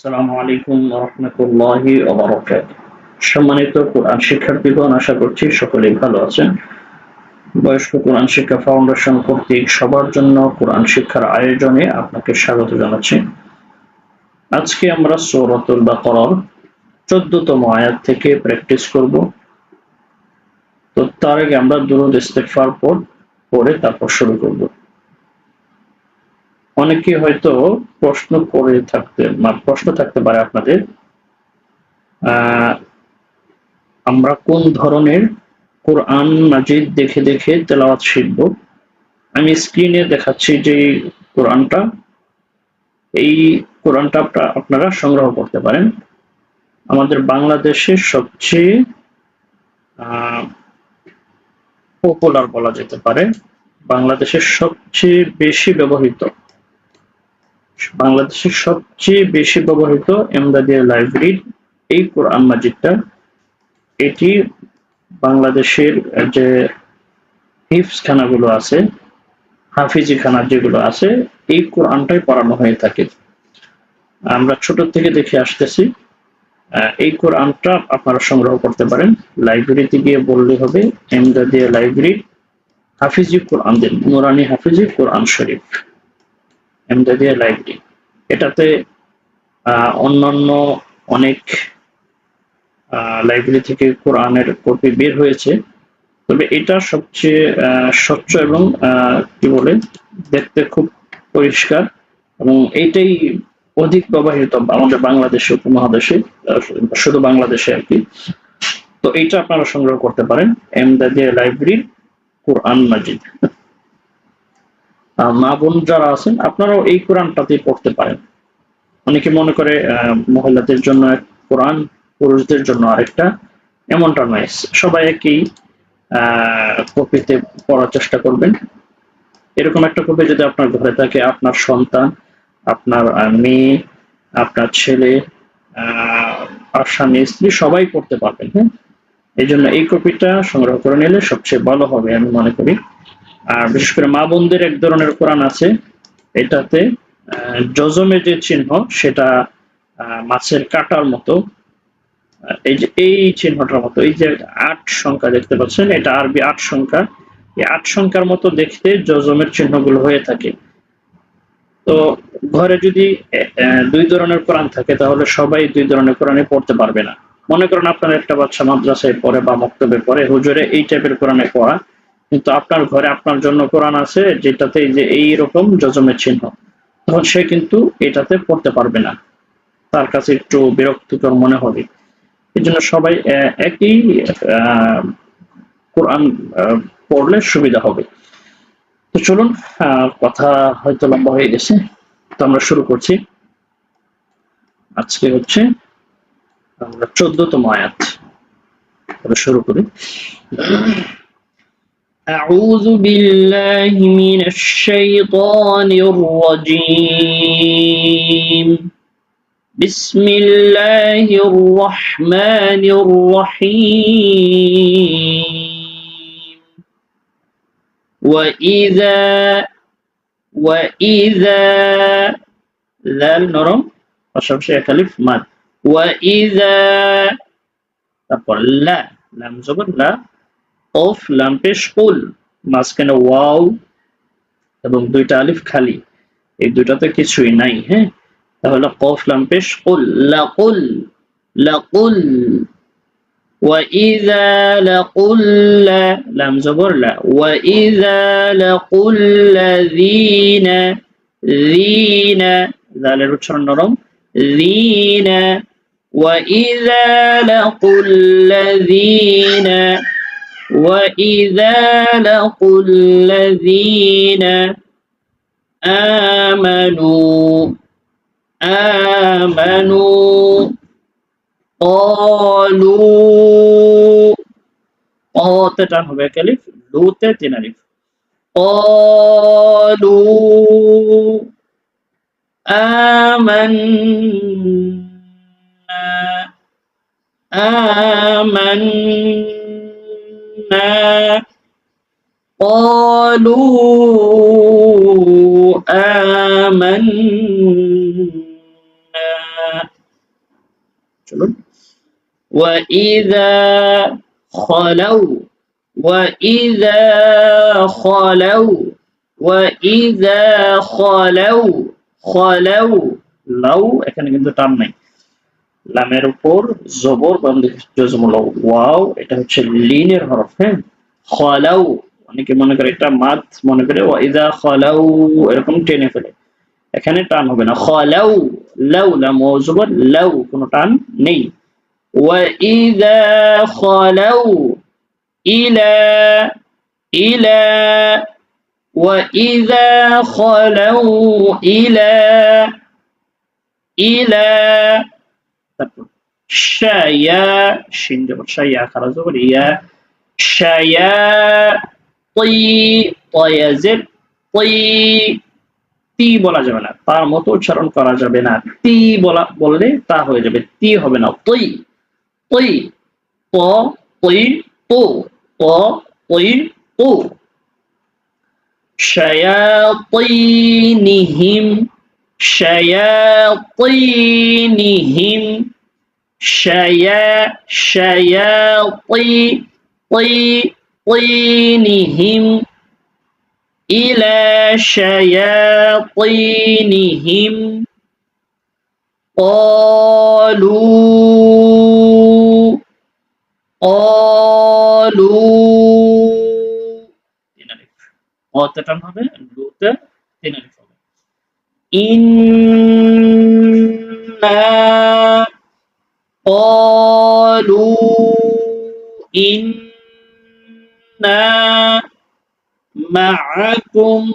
আসসালামু আলাইকুম রহমতুল্লাহি সম্মানিত কোরআন শিক্ষার্থীগণ, আশা করছি ভালো আছেন। বয়স্ক কোরআন শিক্ষা ফাউন্ডেশন কর্তৃক সবার জন্য কোরআন শিক্ষার আয়োজনে আপনাকে স্বাগত জানাচ্ছি। আজকে আমরা সৌরতুল বাকরার চোদ্দতম আয়াত থেকে প্র্যাকটিস করব। তো তার আগে আমরা দুরুদ ইস্তেগফার পর পরে তারপর শুরু করব। অনেকে হয়তো প্রশ্ন করে থাকতে প্রশ্ন থাকতে পারে আপনাদের আমরা কোন ধরনের কোরআন মাজিদ দেখে দেখে তেলাওয়াত শিখব? আমি স্ক্রিনে দেখাচ্ছি যে কোরআনটা। এই কোরআনটা আপনারা সংগ্রহ করতে পারেন। আমাদের বাংলাদেশের সবচেয়ে পপুলার বলা যেতে পারে, বাংলাদেশের সবচেয়ে বেশি ব্যবহৃত বাংলাদেশের সবচেয়ে বেশি ব্যবহৃত এমদাদিয়া লাইব্রেরির এই কোরআন মাজিদটা, এটি বাংলাদেশের যে হিফস খানাগুলো আছে হাফিজি খানা যেগুলো আছে, এই কোরআনটাই পড়ানো হয়ে থাকে। আমরা ছোট থেকে দেখে আসতেছি এই কোরআনটা আপনারা সংগ্রহ করতে পারেন। লাইব্রেরিতে গিয়ে বললে হবে এমদাদিয়া লাইব্রেরি হাফিজি কোরআন দিন নুরানি হাফিজি কোরআন শরীফ। এমদাদিয়া লাইব্রেরি এটাতে অন্যান্য অনেক লাইব্রেরি থেকে কোরআনের কপি বের হয়েছে। তবে এটা সবচেয়ে স্বচ্ছ এবং কি বলে, দেখতে খুব পরিষ্কার। এবং এইটাই অধিক প্রবাহিত আমাদের বাংলাদেশে উপমহাদেশে শুধু বাংলাদেশে আর কি। তো এইটা আপনারা সংগ্রহ করতে পারেন। এমদাদিয়া লাইব্রেরির কোরআন মাজিদ মা বোন যারা আছেন, আপনারাও এই কোরআনটাতেই পড়তে পারেন। অনেকে মনে করে মহিলাদের জন্য এক কোরআন, পুরুষদের জন্য আরেকটা, এমনটা নয়। সবাই একই কপিতে পড়ার চেষ্টা করবেন। এরকম একটা কপি যদি আপনার ঘরে থাকে, আপনার সন্তান, আপনার মেয়ে, আপনার ছেলে আর স্বামী, স্ত্রী, সবাই পড়তে পারবেন হ্যাঁ? এই জন্য এই কপিটা সংগ্রহ করে নিলে সবচেয়ে ভালো হবে, আমি মনে করি। আর বিশেষ করে মা বোনদের এক ধরনের কোরআন আছে। এটাতে জজমে যে চিহ্ন, সেটা মাছের কাটার মতো এই যে, এই চিহ্নটার মতো, এই যে আট সংখ্যা দেখতে পাচ্ছেন, এটা আরবি আট সংখ্যা। এই আট সংখ্যার মতো দেখতে জজমের চিহ্নগুলো হয়ে থাকে। তো ঘরে যদি দুই ধরনের কোরআন থাকে, তাহলে সবাই দুই ধরনের কোরআনে পড়তে পারবে না। মনে করেন আপনার একটা বাচ্চা মাদ্রাসায় পড়ে বা মক্তবে পড়ে, হুজুরে এই টাইপের কোরআনে পড়া। কিন্তু আপনার ঘরে আপনার জন্য কোরআন আছে, যেটাতে যে এই রকম জজমের চিহ্ন। তখন সে কিন্তু এটাতে পড়তে পারবে না। তার কাছে একটু বিরক্তিকর মনে হবে। এই জন্য সবাই একই কোরআন পড়লে সুবিধা হবে। তো চলুন কথা হয়তো লম্বা হয়ে গেছে। তো আমরা শুরু করছি। আজকে হচ্ছে আমরা চোদ্দতম আয়াত। শুরু করি। أعوذ بالله من الشيطان الرجيم. بسم الله الرحمن الرحيم. وإذا وإذا ذال نرم أشرب شيء كلف ماد وإذا تقول لا لم زبر لا. অফ লাম্পেশ কুল মাঝখানে ওয়াও এবং দুইটা আলিফ খালি এই দুইটাতে কিছুই নাই হ্যাঁ তাহলে কফ লাম্পেশ কুল লাকুল লাকুল وإذا لقوا لم زبر لا وإذا لقوا الذين ذين ذال উচ্চারণ নরম ذين وإذا لقوا الذين وإذا لقوا الذين آمنوا آمنوا قالوا قالوا عن بك لوتة قالوا آمنا آمنا. قالوا آمنا চলুন وإذا خلوا وإذا خلوا وإذا خلوا خلوا লাউ এখানে কিন্তু টান নাই লামের উপর জবর জজমূলক ওয়াও, এটা হচ্ছে লিনের হরফ হ্যাঁ? খলাউ অনেকে মনে করে এটা মাত, মনে করে ওয়াইদা খলাউ এরকম টেনে ফেলে। এখানে টান হবে না। খলাউ লাউ, লাম জবর, লাউ, কোনো টান নেই। ওয়াইদা খলাউ ইলা ইলা ওয়াইদা খলাউ ইলা ইলা তারপর শায়া শিন জবর শায়া খারাজ জবর ইয়া শায়া তৈ তয়াজের তৈ তি বলা যাবে না। তার মতো উচ্চারণ করা যাবে না। তি বলা বললে তা হয়ে যাবে। তি হবে না। তৈ। তৈ ত, তৈ। তো, ত। তৈ তো شياطينهم شيا شياطي طي طينهم إلى شياطينهم قالوا قالوا অতে টান হবে إنا قالوا إنا معكم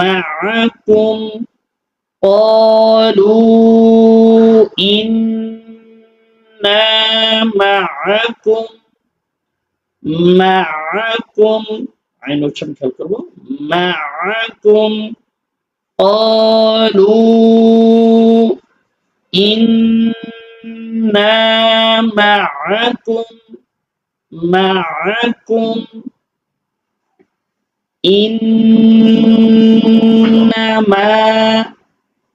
معكم قالوا إنا معكم معكم عين وشم معكم قالوا إنا معكم معكم إنما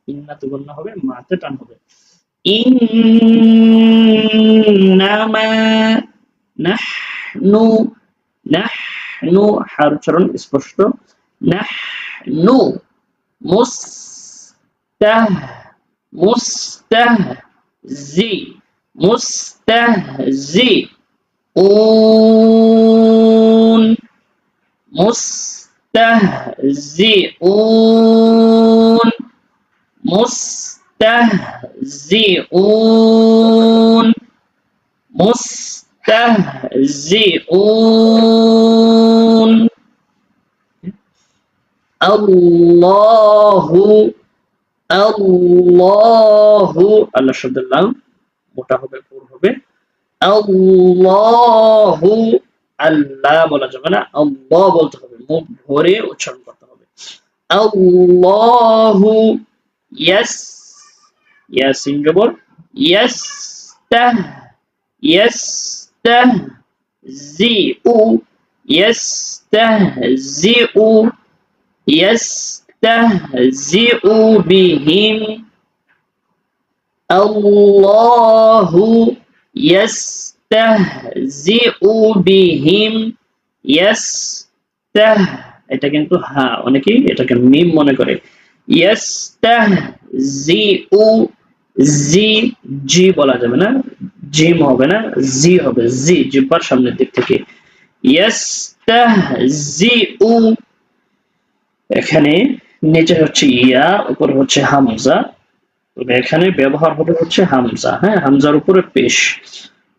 ইন্না তো গণ্য হবে মাতে টান হবে ইন্নামা নাহনু নাহনু হার উচ্চারণ স্পষ্ট নাহনু মুস্তাহ মুস্তাহজি মুস্তাহজি উন মুস্তাহজিউন মুস্তাহজিউন মুস্তাহজিউন আল্লাহু আল্লাহু আল্লাহ শব্দের লাম মোটা হবে, পুর হবে। আল্লাহু, আল্লাহ বলা যাবে না, আল্লাহ বলতে হবে। মুখ ভরে উচ্চারণ করতে হবে। আল্লাহু, ইয়াস ইয়াস ইনজবর ইয়াস তাহ ইয়াস তাহ জি উ ইয়াস তাহ জি উ ইয়াস্তাহজিউ বিহিম আল্লাহু ইয়াস্তাহজিউ বিহিম ইয়াস্তাহ এটা কিন্তু হা, অনেকেই এটাকে মিম মনে করে। ইয়াস্তাহজিউ জি জি বলা যাবে না। জিম হবে না, জি হবে, জি জিব্বার সামনের দিক থেকে। ইয়াস্তাহজিউ এখানে নিচে হচ্ছে ইয়া, উপরে হচ্ছে হামজা। তবে এখানে ব্যবহার হবে হচ্ছে হামজা হ্যাঁ? হামজার উপরে পেশ।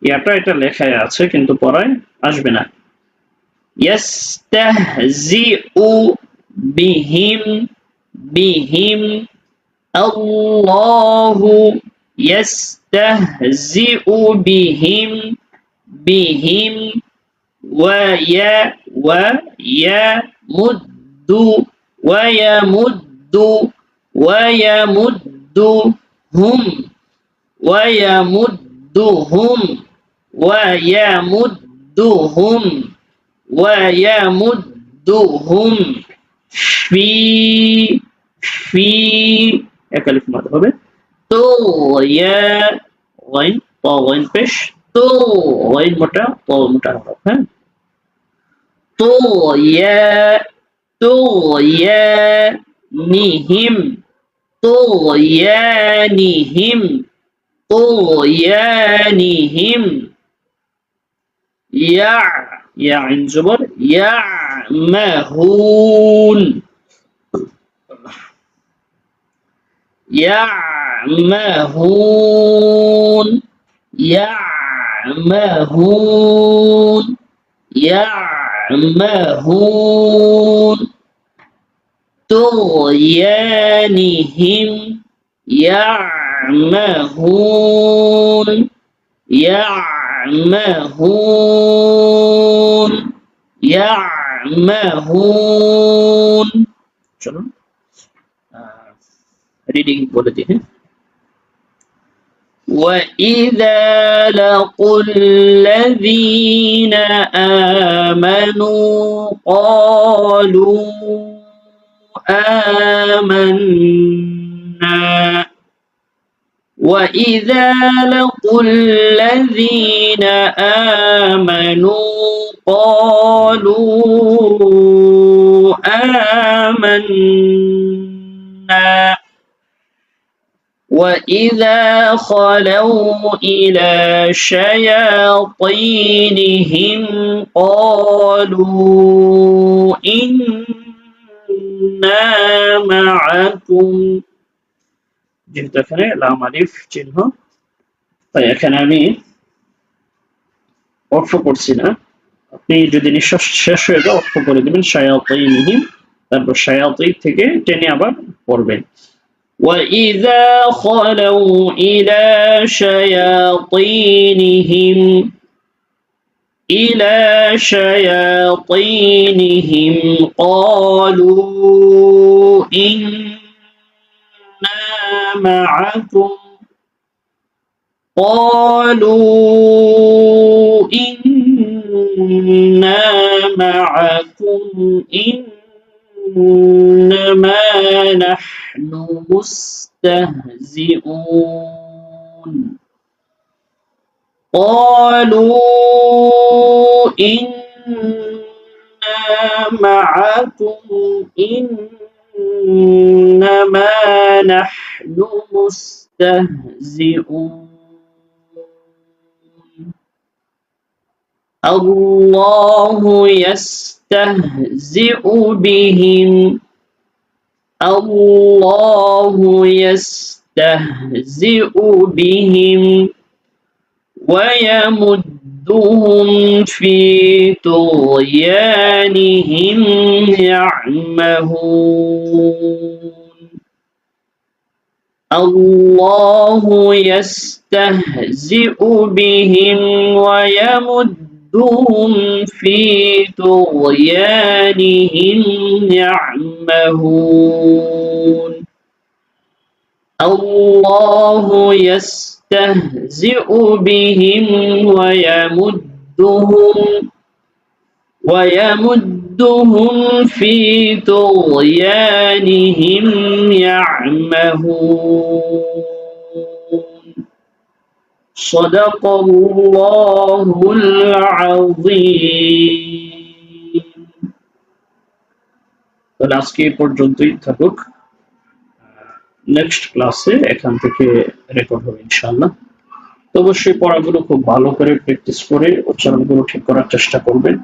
ইয়াটা এটা লেখায় আছে, কিন্তু পড়ায় আসবে না। বিহিম বিহিম বিহিম বিহিম ওয়া ইয়া ওয়া ইয়া মুদ্দু ويمد ويمدهم ويمدهم ويمدهم ويمدهم في في একালিফ মাদ হবে তো ইয়া ওয়াইন ত ওয়াইন পেশ তো ওয়াইন মোটা ত মোটা হরফ হ্যাঁ তো ইয়া طغيانهم. طغيانهم. طغيانهم. يع يا عين جبر يعمهون. يعمهون. يعمهون. يعمهون. يعمهون طغيانهم يعمهون يعمهون يعمهون شنو? reading boleh deh. وإذا لقوا الذين آمنوا قالوا آمنا وإذا لقوا الذين آمنوا قالوا آمنا وإذا خلوا إلى شياطينهم قالوا إنا معكم যেহেতু এখানে লাম আলিফ চিহ্ন তাই এখানে আমি অর্থ করছি না আপনি যদি নিঃশ্বাস শেষ হয়ে যায় অর্থ করে দেবেন শায়াতিনহিম তারপর শায়াতি থেকে টেনে আবার পড়বেন وإذا خلوا إلى شياطينهم إلى شياطينهم قالوا إنا معكم قالوا إنا معكم إنما نحن مستهزئون. قالوا إنا معكم إنما نحن مستهزئون. الله يستهزئ بهم. الله يستهزئ بهم ويمدهم في طغيانهم يعمهون. الله يستهزئ بهم ويمدهم في طغيانهم يعمهون الله يستهزئ بهم ويمدهم ويمدهم في طغيانهم يعمهون صدق الله العظيم তাহলে আজকে এই পর্যন্তই থাকুক নেক্সট ক্লাসে এখান থেকে রেকর্ড হবে ইনশাআল্লাহ তো অবশ্যই পড়াগুলো খুব ভালো করে প্র্যাকটিস করে উচ্চারণগুলো ঠিক করার চেষ্টা করবেন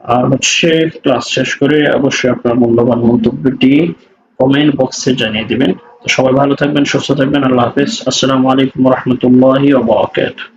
আর হচ্ছে ক্লাস শেষ করে অবশ্যই আপনার মূল্যবান মন্তব্যটি কমেন্ট বক্সে জানিয়ে দিবেন। তো সবাই ভালো থাকবেন, সুস্থ থাকবেন। আল্লাহ হাফিজ। আসসালামু আলাইকুম রহমতুল্লাহি ওবরাকাতুহু বারাকাতুহু।